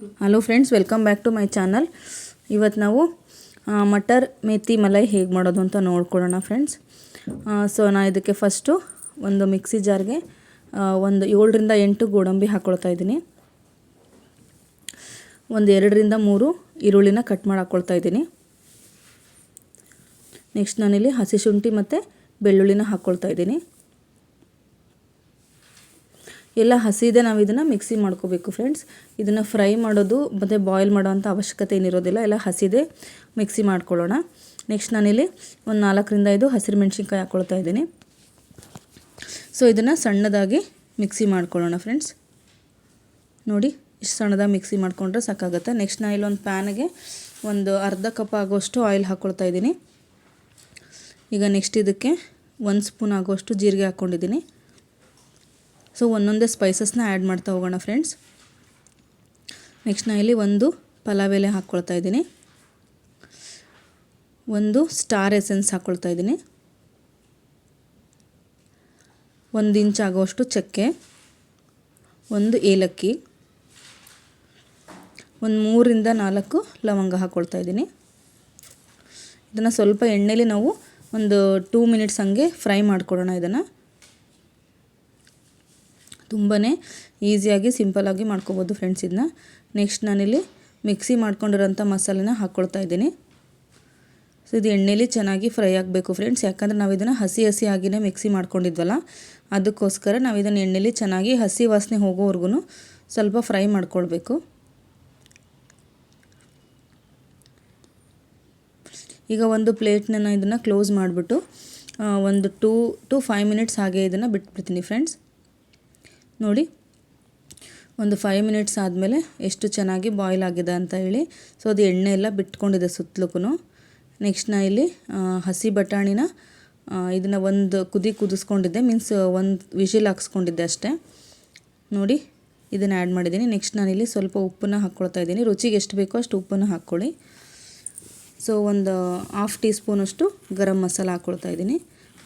Hello friends welcome back to my channel ಇವತ್ತು ನಾವು ಮಟರ್ ಮೇಥಿ ಮಲೈ ಹೇಗೆ ಮಾಡೋದು ಅಂತ ನೋಡ್ಕೊಳ್ಳೋಣ ಫ್ರೆಂಡ್ಸ್ ಸೊ ನಾನು ಇದಕ್ಕೆ ಫಸ್ಟು ಒಂದು ಮಿಕ್ಸಿ ಜಾರ್ಗೆ ಒಂದು ಏಳರಿಂದ ಎಂಟು ಗೋಡಂಬಿ ಹಾಕ್ಕೊಳ್ತಾ ಇದ್ದೀನಿ. ಒಂದು ಎರಡರಿಂದ ಮೂರು ಈರುಳ್ಳಿನ ಕಟ್ ಮಾಡಿ ಹಾಕ್ಕೊಳ್ತಾ ಇದ್ದೀನಿ. ನೆಕ್ಸ್ಟ್ ನಾನಿಲ್ಲಿ ಹಸಿ ಶುಂಠಿ ಮತ್ತು ಬೆಳ್ಳುಳ್ಳಿನ ಹಾಕ್ಕೊಳ್ತಾ ಇದ್ದೀನಿ. ಎಲ್ಲ ಹಸಿದೆ ನಾವು ಇದನ್ನು ಮಿಕ್ಸಿ ಮಾಡ್ಕೋಬೇಕು ಫ್ರೆಂಡ್ಸ್ ಇದನ್ನು ಫ್ರೈ ಮಾಡೋದು ಮತ್ತು ಬಾಯ್ಲ್ ಮಾಡೋವಂಥ ಅವಶ್ಯಕತೆ ಏನಿರೋದಿಲ್ಲ, ಎಲ್ಲ ಹಸಿದೆ ಮಿಕ್ಸಿ ಮಾಡ್ಕೊಳ್ಳೋಣ. ನೆಕ್ಸ್ಟ್ ನಾನಿಲ್ಲಿ ಒಂದು ನಾಲ್ಕರಿಂದ ಐದು ಹಸಿರು ಮೆಣಸಿನ್ಕಾಯಿ ಹಾಕ್ಕೊಳ್ತಾ ಇದ್ದೀನಿ. ಸೊ ಇದನ್ನು ಸಣ್ಣದಾಗಿ ಮಿಕ್ಸಿ ಮಾಡ್ಕೊಳ್ಳೋಣ ಫ್ರೆಂಡ್ಸ್ ನೋಡಿ, ಇಷ್ಟು ಸಣ್ಣದಾಗಿ ಮಿಕ್ಸಿ ಮಾಡ್ಕೊಂಡ್ರೆ ಸಾಕಾಗುತ್ತೆ. ನೆಕ್ಸ್ಟ್ ನಾನು ಇಲ್ಲೊಂದು ಪ್ಯಾನ್ಗೆ ಒಂದು ಅರ್ಧ ಕಪ್ ಆಗೋಷ್ಟು ಆಯಿಲ್ ಹಾಕ್ಕೊಳ್ತಾ ಇದ್ದೀನಿ. ಈಗ ನೆಕ್ಸ್ಟ್ ಇದಕ್ಕೆ ಒಂದು ಸ್ಪೂನ್ ಆಗೋಷ್ಟು ಜೀರಿಗೆ ಹಾಕ್ಕೊಂಡಿದ್ದೀನಿ ಸೊ, ಒಂದೊಂದೇ ಸ್ಪೈಸಸ್ನ ಆ್ಯಡ್ ಮಾಡ್ತಾ ಹೋಗೋಣ ಫ್ರೆಂಡ್ಸ್ ನೆಕ್ಸ್ಟ್ ನಾನು ಇಲ್ಲಿ ಒಂದು ಪಲಾವ್ ಎಲೆ ಹಾಕ್ಕೊಳ್ತಾ ಇದ್ದೀನಿ. ಒಂದು ಸ್ಟಾರ್ ಎಸೆನ್ಸ್ ಹಾಕ್ಕೊಳ್ತಾ ಇದ್ದೀನಿ. ಒಂದು ಇಂಚ್ ಆಗೋಷ್ಟು ಚಕ್ಕೆ. ಒಂದು ಏಲಕ್ಕಿ. ಒಂದು ಮೂರಿಂದ ನಾಲ್ಕು ಲವಂಗ ಹಾಕ್ಕೊಳ್ತಾ ಇದ್ದೀನಿ. ಇದನ್ನು ಸ್ವಲ್ಪ ಎಣ್ಣೆಲಿ ನಾವು ಒಂದು ಟೂ ಮಿನಿಟ್ಸ್ ಹಂಗೆ ಫ್ರೈ ಮಾಡಿಕೊಡೋಣ ಇದನ್ನು. ತುಂಬಾ ಈಸಿಯಾಗಿ ಸಿಂಪಲಾಗಿ ಮಾಡ್ಕೋಬೋದು ಫ್ರೆಂಡ್ಸ್ ಇದನ್ನ ನೆಕ್ಸ್ಟ್ ನಾನಿಲ್ಲಿ ಮಿಕ್ಸಿ ಮಾಡ್ಕೊಂಡಿರೋಂಥ ಮಸಾಲೆನ ಹಾಕ್ಕೊಳ್ತಾ ಇದ್ದೀನಿ. ಸೊ, ಇದು ಎಣ್ಣೆಲಿ ಚೆನ್ನಾಗಿ ಫ್ರೈ ಆಗಬೇಕು ಫ್ರೆಂಡ್ಸ್. ಯಾಕಂದರೆ ನಾವು ಇದನ್ನು ಹಸಿ ಹಸಿ ಆಗಿನೇ ಮಿಕ್ಸಿ ಮಾಡ್ಕೊಂಡಿದ್ವಲ್ಲ, ಅದಕ್ಕೋಸ್ಕರ ನಾವು ಇದನ್ನು ಎಣ್ಣೆಲಿ ಚೆನ್ನಾಗಿ ಹಸಿ ವಾಸನೆ ಹೋಗೋವರೆಗೂ ಸ್ವಲ್ಪ ಫ್ರೈ ಮಾಡ್ಕೊಳ್ಬೇಕು. ಈಗ ಒಂದು ಪ್ಲೇಟ್ನ ಇದನ್ನು ಕ್ಲೋಸ್ ಮಾಡಿಬಿಟ್ಟು ಒಂದು ಟೂ ಟು ಫೈವ್ ಮಿನಿಟ್ಸ್ ಹಾಗೆ ಇದನ್ನು ಬಿಟ್ಬಿಡ್ತೀನಿ ಫ್ರೆಂಡ್ಸ್. ನೋಡಿ. ಒಂದು ಫೈವ್ ಮಿನಿಟ್ಸ್ ಆದಮೇಲೆ ಎಷ್ಟು ಚೆನ್ನಾಗಿ ಬಾಯ್ಲ್ ಆಗಿದೆ ಅಂತ ಹೇಳಿ. ಸೊ ಅದು ಎಣ್ಣೆ ಎಲ್ಲ ಬಿಟ್ಕೊಂಡಿದೆ ಸುತ್ತಲೂ ನೆಕ್ಸ್ಟ್ ನಾ ಇಲ್ಲಿ ಹಸಿ ಬಟಾಣಿನ ಇದನ್ನು ಒಂದು ಕುದಿ ಕುದಿಸ್ಕೊಂಡಿದ್ದೆ. ಮೀನ್ಸ್ ಒಂದು ವಿಷಿಲ್ ಹಾಕ್ಸ್ಕೊಂಡಿದ್ದೆ ಅಷ್ಟೇ. ನೋಡಿ, ಇದನ್ನು ಆ್ಯಡ್ ಮಾಡಿದ್ದೀನಿ. ನೆಕ್ಸ್ಟ್ ನಾನಿಲ್ಲಿ ಸ್ವಲ್ಪ ಉಪ್ಪನ್ನ ಹಾಕ್ಕೊಳ್ತಾ ಇದ್ದೀನಿ. ರುಚಿಗೆ ಎಷ್ಟು ಬೇಕೋ ಅಷ್ಟು ಉಪ್ಪನ್ನು ಹಾಕ್ಕೊಳ್ಳಿ ಸೊ ಒಂದು ಹಾಫ್ ಟೀ ಸ್ಪೂನಷ್ಟು ಗರಂ ಮಸಾಲ ಹಾಕ್ಕೊಳ್ತಾ ಇದ್ದೀನಿ.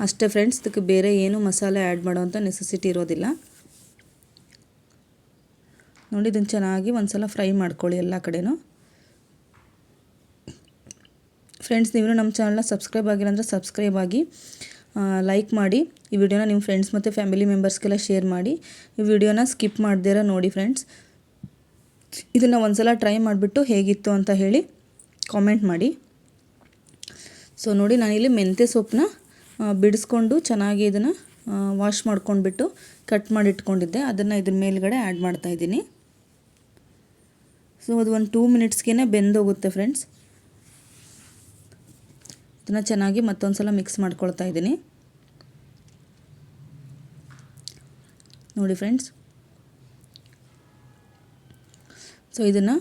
ಅಷ್ಟೇ ಫ್ರೆಂಡ್ಸ್ ಇದಕ್ಕೆ ಬೇರೆ ಏನು ಮಸಾಲೆ ಆ್ಯಡ್ ಮಾಡೋವಂಥ ನೆಸೆಸಿಟಿ ಇರೋದಿಲ್ಲ. ನೋಡಿ ಇದನ್ನು ಚೆನ್ನಾಗಿ ಒಂದ್ಸಲ ಫ್ರೈ ಮಾಡ್ಕೊಳ್ಳಿ ಎಲ್ಲ ಕಡೆನೂ. ಫ್ರೆಂಡ್ಸ್ ನೀವು ನಮ್ಮ ಚಾನಲ್ನ ಸಬ್ಸ್ಕ್ರೈಬ್ ಆಗಿಲ್ಲ ಅಂದರೆ ಸಬ್ಸ್ಕ್ರೈಬ್ ಆಗಿ ಲೈಕ್ ಮಾಡಿ. ಈ ವಿಡಿಯೋನ ನಿಮ್ಮ ಫ್ರೆಂಡ್ಸ್ ಮತ್ತು ಫ್ಯಾಮಿಲಿ ಮೆಂಬರ್ಸ್ಗೆಲ್ಲ ಶೇರ್ ಮಾಡಿ. ಈ ವಿಡಿಯೋನ ಸ್ಕಿಪ್ ಮಾಡ್ದಿರ ನೋಡಿ ಫ್ರೆಂಡ್ಸ್ ಇದನ್ನು ಒಂದ್ಸಲ ಟ್ರೈ ಮಾಡಿಬಿಟ್ಟು ಹೇಗಿತ್ತು ಅಂತ ಹೇಳಿ ಕಾಮೆಂಟ್ ಮಾಡಿ. ಸೊ ನೋಡಿ ನಾನಿಲ್ಲಿ ಮೆಂತ್ಯ ಸೊಪ್ಪನ್ನ ಬಿಡಿಸ್ಕೊಂಡು ಚೆನ್ನಾಗಿ ಇದನ್ನು ವಾಶ್ ಮಾಡ್ಕೊಂಡ್ಬಿಟ್ಟು ಕಟ್ ಮಾಡಿ ಇಟ್ಕೊಂಡಿದ್ದೆ. ಅದನ್ನು ಇದ್ರ ಮೇಲ್ಗಡೆ ಆ್ಯಡ್ ಮಾಡ್ತಾಯಿದ್ದೀನಿ ಸೊ ಅದು ಒಂದು ಟೂ ಮಿನಿಟ್ಸ್ಗೆ ಬೆಂದೋಗುತ್ತೆ ಫ್ರೆಂಡ್ಸ್ ಇದನ್ನು ಚೆನ್ನಾಗಿ ಮತ್ತೊಂದು ಸಲ ಮಿಕ್ಸ್ ಮಾಡ್ಕೊಳ್ತಾ ಇದ್ದೀನಿ. ನೋಡಿ ಫ್ರೆಂಡ್ಸ್ ಸೊ ಇದನ್ನು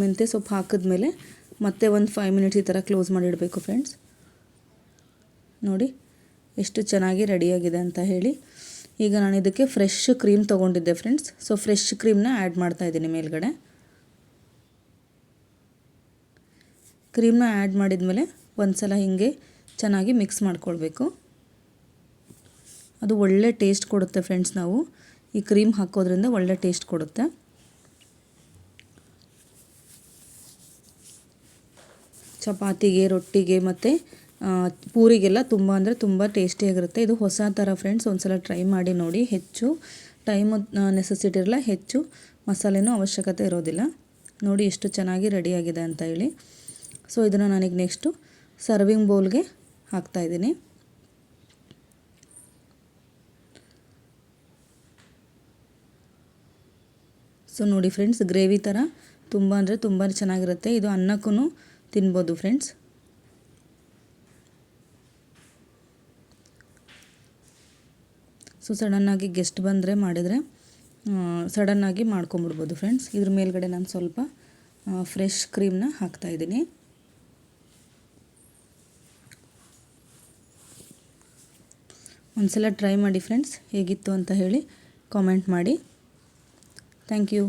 ಮೆಂತ್ಯ ಸೊಪ್ಪು ಹಾಕಿದ್ಮೇಲೆ ಮತ್ತೆ ಒಂದು ಫೈವ್ ಮಿನಿಟ್ಸ್ ಈ ಥರ ಕ್ಲೋಸ್ ಮಾಡಿಡಬೇಕು ಫ್ರೆಂಡ್ಸ್ ನೋಡಿ, ಎಷ್ಟು ಚೆನ್ನಾಗಿ ರೆಡಿಯಾಗಿದೆ ಅಂತ ಹೇಳಿ. ಈಗ ನಾನು ಇದಕ್ಕೆ ಫ್ರೆಶ್ ಕ್ರೀಮ್ ತೊಗೊಂಡಿದ್ದೆ ಫ್ರೆಂಡ್ಸ್ ಸೊ ಫ್ರೆಶ್ ಕ್ರೀಮ್ನ ಆ್ಯಡ್ ಮಾಡ್ತಾಯಿದ್ದೀನಿ ಮೇಲ್ಗಡೆ. ಕ್ರೀಮ್ನ ಆ್ಯಡ್ ಮಾಡಿದ್ಮೇಲೆ ಒಂದು ಸಲ ಹೀಗೆ ಚೆನ್ನಾಗಿ ಮಿಕ್ಸ್ ಮಾಡ್ಕೊಳ್ಬೇಕು. ಅದು ಒಳ್ಳೆ ಟೇಸ್ಟ್ ಕೊಡುತ್ತೆ ಫ್ರೆಂಡ್ಸ್ ನಾವು. ಈ ಕ್ರೀಮ್ ಹಾಕೋದ್ರಿಂದ ಒಳ್ಳೆ ಟೇಸ್ಟ್ ಕೊಡುತ್ತೆ. ಚಪಾತಿಗೆ, ರೊಟ್ಟಿಗೆ ಮತ್ತು ಪೂರಿಗೆಲ್ಲ ತುಂಬ ಅಂದರೆ ತುಂಬ ಟೇಸ್ಟಿಯಾಗಿರುತ್ತೆ ಇದು ಹೊಸ ಥರ ಫ್ರೆಂಡ್ಸ್ ಒಂದು ಸಲ ಟ್ರೈ ಮಾಡಿ ನೋಡಿ. ಹೆಚ್ಚು ಟೈಮ್ ನೆಸೆಸಿಟಿ ಇರಲ್ಲ, ಹೆಚ್ಚು ಮಸಾಲೆನೂ ಅವಶ್ಯಕತೆ ಇರೋದಿಲ್ಲ. ನೋಡಿ ಎಷ್ಟು ಚೆನ್ನಾಗಿ ರೆಡಿಯಾಗಿದೆ ಅಂತ ಹೇಳಿ. ಸೊ ಇದನ್ನು ನಾನೀಗ ನೆಕ್ಸ್ಟು ಸರ್ವಿಂಗ್ ಬೌಲ್ಗೆ ಹಾಕ್ತಾಯಿದ್ದೀನಿ ಸೊ ನೋಡಿ ಫ್ರೆಂಡ್ಸ್ ಗ್ರೇವಿ ಥರ ತುಂಬ ಅಂದರೆ ತುಂಬ ಚೆನ್ನಾಗಿರುತ್ತೆ. ಇದು ಅನ್ನಕ್ಕೂ ತಿನ್ಬೋದು ಫ್ರೆಂಡ್ಸ್ ಸೊ ಸಡನ್ನಾಗಿ ಗೆಸ್ಟ್ ಬಂದರೆ ಮಾಡಿದರೆ ಸಡನ್ನಾಗಿ ಮಾಡ್ಕೊಂಬಿಡ್ಬೋದು ಫ್ರೆಂಡ್ಸ್ ಇದ್ರ ಮೇಲ್ಗಡೆ ನಾನು ಸ್ವಲ್ಪ ಫ್ರೆಶ್ ಕ್ರೀಮ್ನ ಹಾಕ್ತಾಯಿದ್ದೀನಿ ಒಂದ್ಸಲ ಟ್ರೈ ಮಾಡಿ ಫ್ರೆಂಡ್ಸ್ ಹೇಗಿತ್ತು ಅಂತ ಹೇಳಿ ಕಾಮೆಂಟ್ ಮಾಡಿ. Thank you